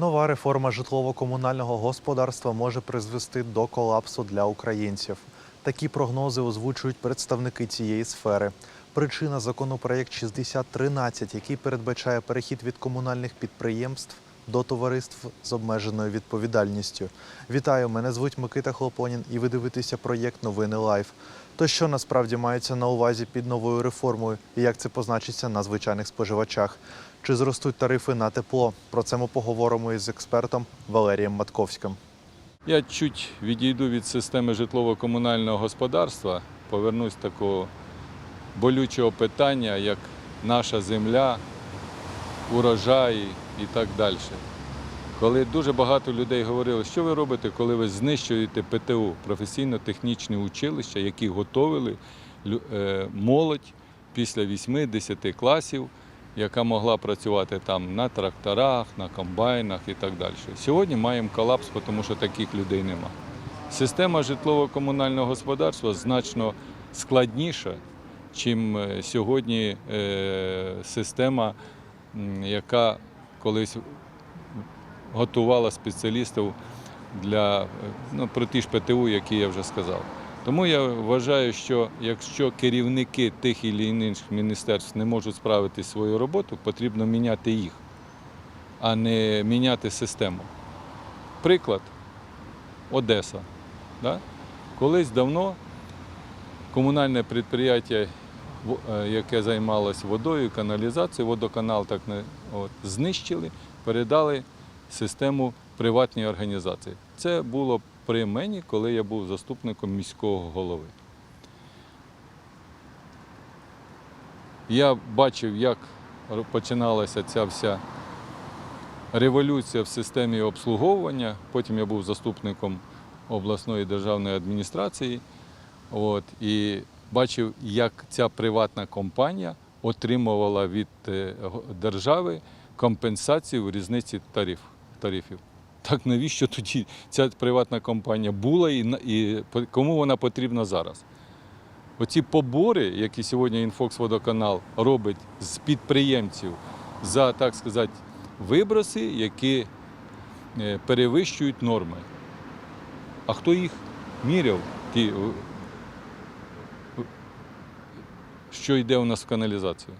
Нова реформа житлово-комунального господарства може призвести до колапсу для українців. Такі прогнози озвучують представники цієї сфери. Причина законопроєкт 6013, який передбачає перехід від комунальних підприємств до товариств з обмеженою відповідальністю. Вітаю, мене звуть Микита Хлопонін, і ви дивитеся проєкт Новини Лайф. То що насправді мається на увазі під новою реформою і як це позначиться на звичайних споживачах? Чи зростуть тарифи на тепло? Про це ми поговоримо із експертом Валерієм Матковським. Я чуть відійду від системи житлово-комунального господарства, повернусь до такого болючого питання, як наша земля, урожаї і так далі. Коли дуже багато людей говорили, що ви робите, коли ви знищуєте ПТУ, професійно-технічні училища, які готовили е, молодь після 8-10 класів, яка могла працювати там на тракторах, на комбайнах і так далі. Сьогодні маємо колапс, тому що таких людей нема. Система житлово-комунального господарства значно складніша, чим е, сьогодні е, система, яка колись готувала спеціалістів для ну, про ті ж ПТУ, які я вже сказав. Тому я вважаю, що якщо керівники тих і інших міністерств не можуть справити свою роботу, потрібно міняти їх, а не міняти систему. Приклад Одеса. Да? Колись давно комунальне підприємство, е, яке займалося водою, каналізацією, водоканал так от, знищили, передали систему приватній організації. Це було при мені, коли я був заступником міського голови. Я бачив, як починалася ця вся революція в системі обслуговування. Потім я був заступником обласної державної адміністрації. От, і бачив, як ця приватна компанія отримувала від е, держави компенсацію в різниці тариф, тарифів. Так навіщо тоді ця приватна компанія була і, і кому вона потрібна зараз? Оці побори, які сьогодні Інфокс Водоканал робить з підприємців за, так сказати, виброси, які е, перевищують норми. А хто їх міряв, ті, е, е, що йде у нас в каналізацію?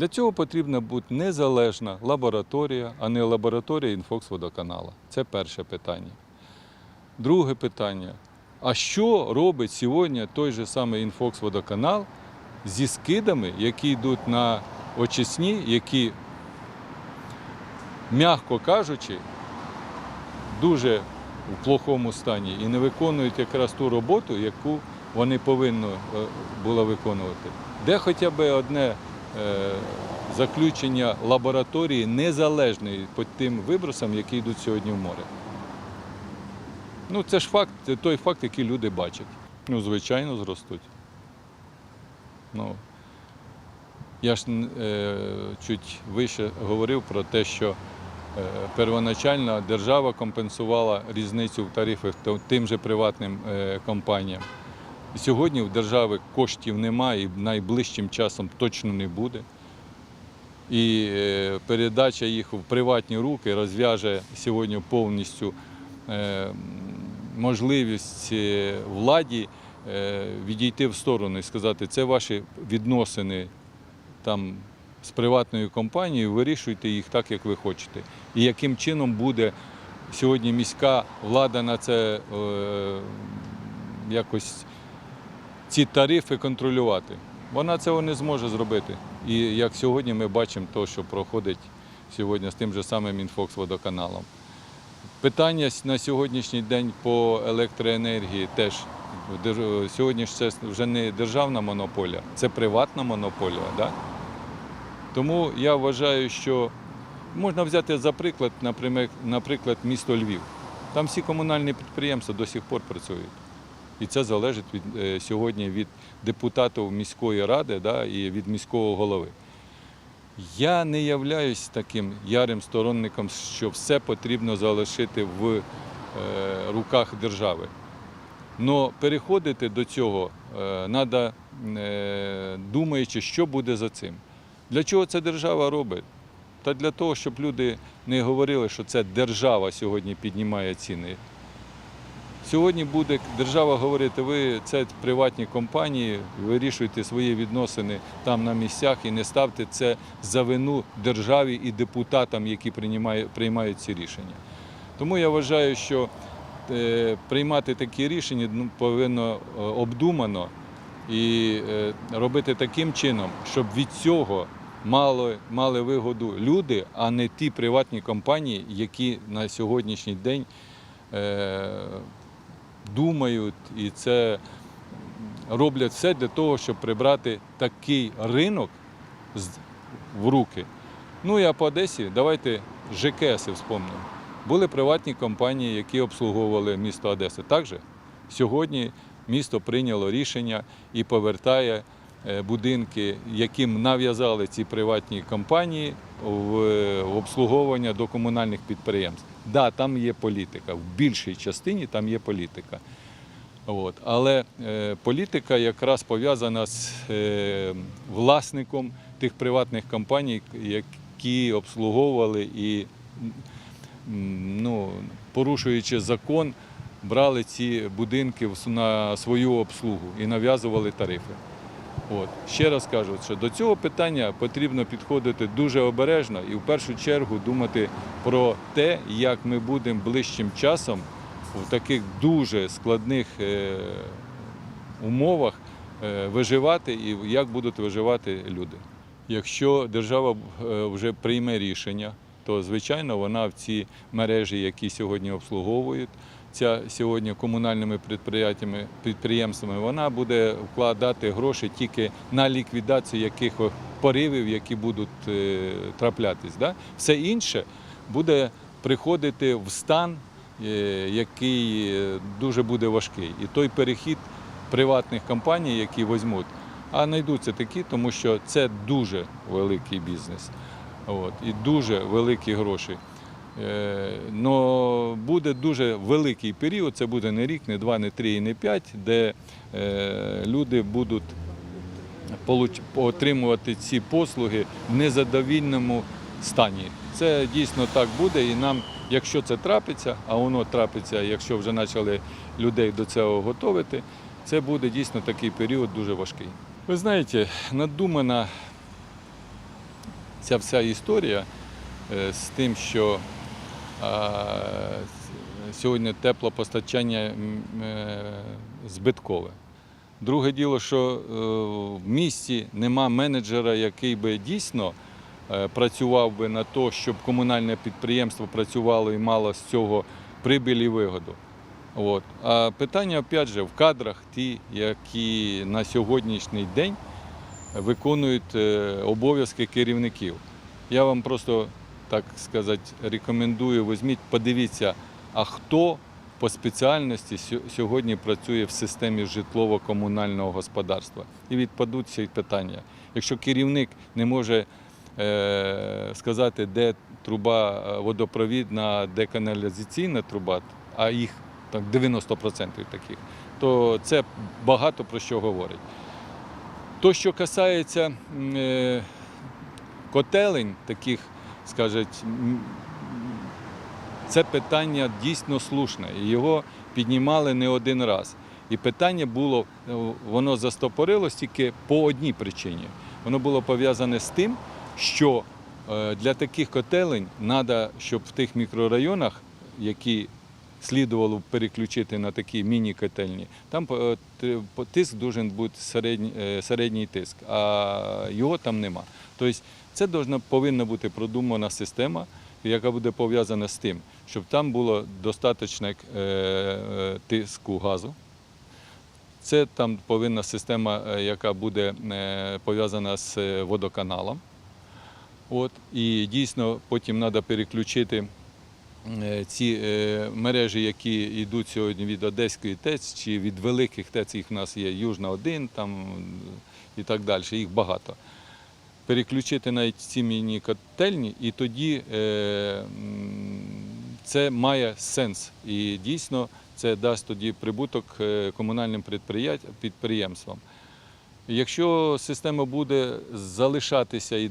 Для цього потрібна бути незалежна лабораторія, а не лабораторія Інфокс водоканала. Це перше питання. Друге питання. А що робить сьогодні той же самий Інфокс водоканал зі скидами, які йдуть на очисні, які, м'яко кажучи, дуже в плохому стані і не виконують якраз ту роботу, яку вони повинні е, були виконувати. Де хоча б одне заключення лабораторії незалежної по тим вибросам, які йдуть сьогодні в море. Ну, це ж факт, це той факт, який люди бачать. Ну, звичайно, зростуть. Ну, я ж е, чуть вище говорив про те, що е, первоначально держава компенсувала різницю в тарифах тим же приватним е, компаніям. Сьогодні в держави коштів немає і найближчим часом точно не буде. І е, передача їх в приватні руки розв'яже сьогодні повністю е, можливість е, владі відійти в сторону і сказати, це ваші відносини там, з приватною компанією, вирішуйте їх так, як ви хочете. І яким чином буде сьогодні міська влада на це якось ці тарифи контролювати. Вона цього не зможе зробити. І як сьогодні ми бачимо, то, що проходить сьогодні з тим же самим Інфокс водоканалом. Питання на сьогоднішній день по електроенергії теж сьогодні це вже не державна монополія, це приватна монополія. Да? Тому я вважаю, що можна взяти за приклад, наприклад, місто Львів. Там всі комунальні підприємства до сих пор працюють. І це залежить від, е, сьогодні від депутатів міської ради да, і від міського голови. Я не являюсь таким ярим сторонником, що все потрібно залишити в е, руках держави. Но переходити до цього треба, думаючи, що буде за цим. Для чого це держава робить? Та для того, щоб люди не говорили, що це держава сьогодні піднімає ціни. Сьогодні буде держава говорити, ви це приватні компанії, вирішуйте свої відносини там на місцях і не ставте це за вину державі і депутатам, які приймають ці рішення. Тому я вважаю, що е, приймати такі рішення ну, повинно е, обдумано і е, робити таким чином, щоб від цього мали, мали вигоду люди, а не ті приватні компанії, які на сьогоднішній день думають і це роблять все для того, щоб прибрати такий ринок в руки. Ну і а по Одесі давайте ЖКСи вспомнимо. Були приватні компанії, які обслуговували місто Одеса. Так же сьогодні місто прийняло рішення і повертає е, будинки, яким нав'язали ці приватні компанії в обслуговування до комунальних підприємств. Да, там є політика. В більшій частині там є політика. От. Але е, політика якраз пов'язана з е, власником тих приватних компаній, які обслуговували і, ну, порушуючи закон, брали ці будинки на свою обслугу і нав'язували тарифи. От. Ще раз кажу, що до цього питання потрібно підходити дуже обережно і в першу чергу думати про те, як ми будемо ближчим часом в таких дуже складних е, умовах е, виживати і як будуть виживати люди. Якщо держава е, вже прийме рішення, то звичайно вона в ці мережі, які сьогодні обслуговують, ця сьогодні комунальними підприємствами, підприємствами, вона буде вкладати гроші тільки на ліквідацію якихось поривів, які будуть е, траплятись. Да? Все інше буде приходити в стан, е, який е, дуже буде важкий. І той перехід приватних компаній, які візьмуть, а знайдуться такі, тому що це дуже великий бізнес. От, і дуже великі гроші. Е, Но буде дуже великий період, це буде не рік, не два, не три і не п'ять, де е, люди будуть отримувати ці послуги в незадовільному стані. Це дійсно так буде, і нам, якщо це трапиться, а воно трапиться, якщо вже почали людей до цього готувати, це буде дійсно такий період дуже важкий. Ви знаєте, надумана ця вся історія е, з тим, що сьогодні теплопостачання е, збиткове. Друге діло, що е, в місті нема менеджера, який би дійсно е, працював би на те, щоб комунальне підприємство працювало і мало з цього прибиль і вигоду. От. А питання, опять же, в кадрах ті, які на сьогоднішній день виконують обов'язки керівників. Я вам просто, так сказати, рекомендую, візьміть, подивіться, а хто по спеціальності сьогодні працює в системі житлово-комунального господарства. І відпадуть ці питання. Якщо керівник не може е, сказати, де труба е, водопровідна, де каналізаційна труба, а їх так, 90% таких, то це багато про що говорить. То, що касається е, котелень, таких, скажуть, це питання дійсно слушне. і Його піднімали не один раз. І питання було, е, воно застопорилось тільки по одній причині. Воно було пов'язане з тим, що е, для таких котелень треба, щоб в тих мікрорайонах, які слідувало переключити на такі міні-котельні, там е, тиск дуже бути середній тиск, а його там нема. Тобто це повинна бути продумана система, яка буде пов'язана з тим, щоб там було достатньо е, е, тиску газу. Це там повинна система, е, яка буде пов'язана з водоканалом. От, і дійсно потім треба переключити ці мережі, які йдуть сьогодні від Одеської ТЕЦ чи від великих ТЕЦ, їх в нас є Южна 1 там, і так далі, їх багато. Переключити навіть ці міні-котельні, і тоді е, це має сенс. І дійсно це дасть тоді прибуток е, комунальним підприємствам. Якщо система буде залишатися і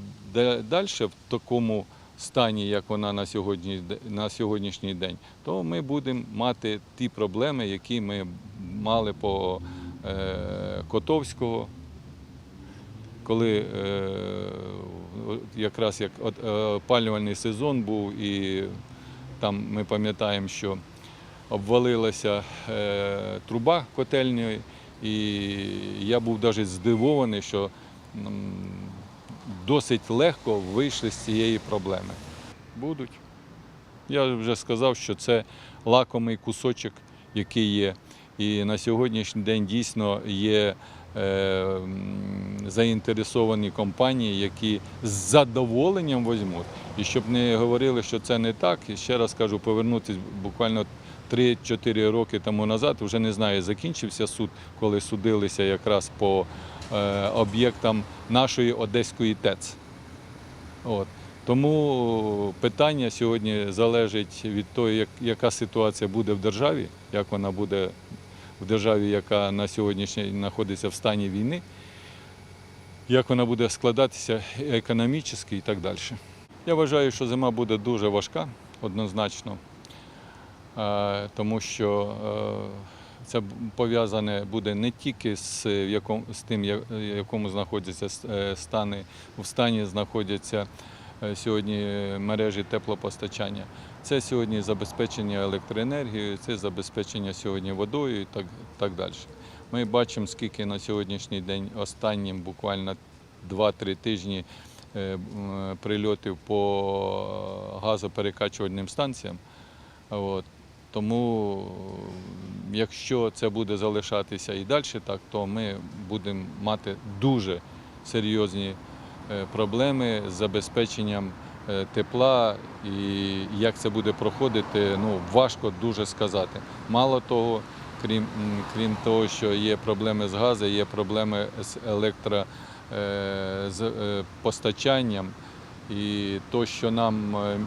далі в такому стані, як вона на, сьогодні, на сьогоднішній день, то ми будемо мати ті проблеми, які ми мали по е, Котовського, коли е, якраз як е, опалювальний сезон був, і там ми пам'ятаємо, що обвалилася е, труба котельної, і я був навіть здивований, що досить легко вийшли з цієї проблеми. Будуть. Я вже сказав, що це лакомий кусочок, який є. І на сьогоднішній день дійсно є заінтересовані компанії, які з задоволенням візьмуть. І щоб не говорили, що це не так, і ще раз кажу, повернутися буквально 3-4 роки тому назад, вже не знаю, закінчився суд, коли судилися якраз по е, об'єктам нашої Одеської ТЕЦ. От. Тому питання сьогодні залежить від того, як, яка ситуація буде в державі, як вона буде в державі, яка на сьогоднішній знаходиться в стані війни, як вона буде складатися економічно і так далі. Я вважаю, що зима буде дуже важка, однозначно, тому що е, це пов'язане буде не тільки з, в якому, з тим, в якому знаходяться е, стани, в стані знаходяться сьогодні мережі теплопостачання. Це сьогодні забезпечення електроенергією, це забезпечення сьогодні водою і так, так далі. Ми бачимо, скільки на сьогоднішній день останнім буквально 2-3 тижні е, прильотів по газоперекачувальним станціям. От. Тому, е, якщо це буде залишатися і далі так, то ми будемо мати дуже серйозні е, проблеми з забезпеченням е, тепла. І як це буде проходити, ну важко дуже сказати. Мало того, крім, крім того, що є проблеми з газом, є проблеми з електро е, е. І то, що нам е,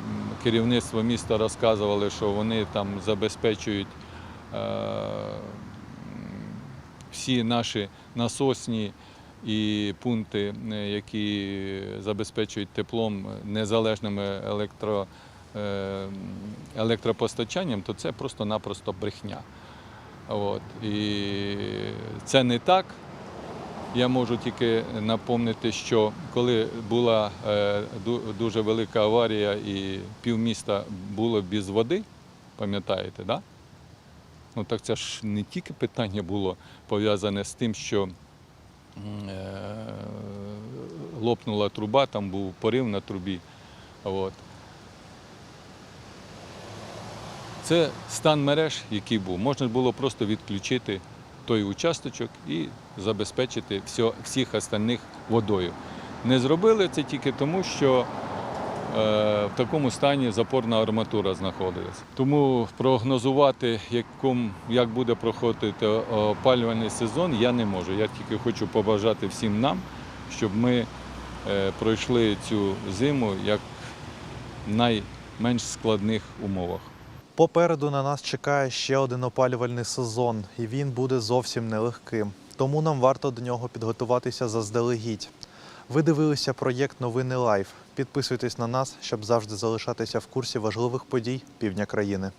керівництво міста розказували, що вони там забезпечують е, всі наші насосні і пункти, е, які забезпечують теплом незалежними електро, е, електропостачанням, то це просто-напросто брехня. От. І це не так. Я можу тільки напомнити, що коли була е, дуже велика аварія і півміста було без води, пам'ятаєте, да? Ну так це ж не тільки питання було пов'язане з тим, що лопнула труба, там був порив на трубі. От. Це стан мереж, який був. Можна було просто відключити той участочок і забезпечити всіх остальних водою. Не зробили це тільки тому, що е, в такому стані запорна арматура знаходилась. Тому прогнозувати, як буде проходити опалювальний сезон, я не можу. Я тільки хочу побажати всім нам, щоб ми е, пройшли цю зиму як в найменш складних умовах. Попереду на нас чекає ще один опалювальний сезон, і він буде зовсім нелегким. Тому нам варто до нього підготуватися заздалегідь. Ви дивилися проєкт Новини Лайф. Підписуйтесь на нас, щоб завжди залишатися в курсі важливих подій півдня країни.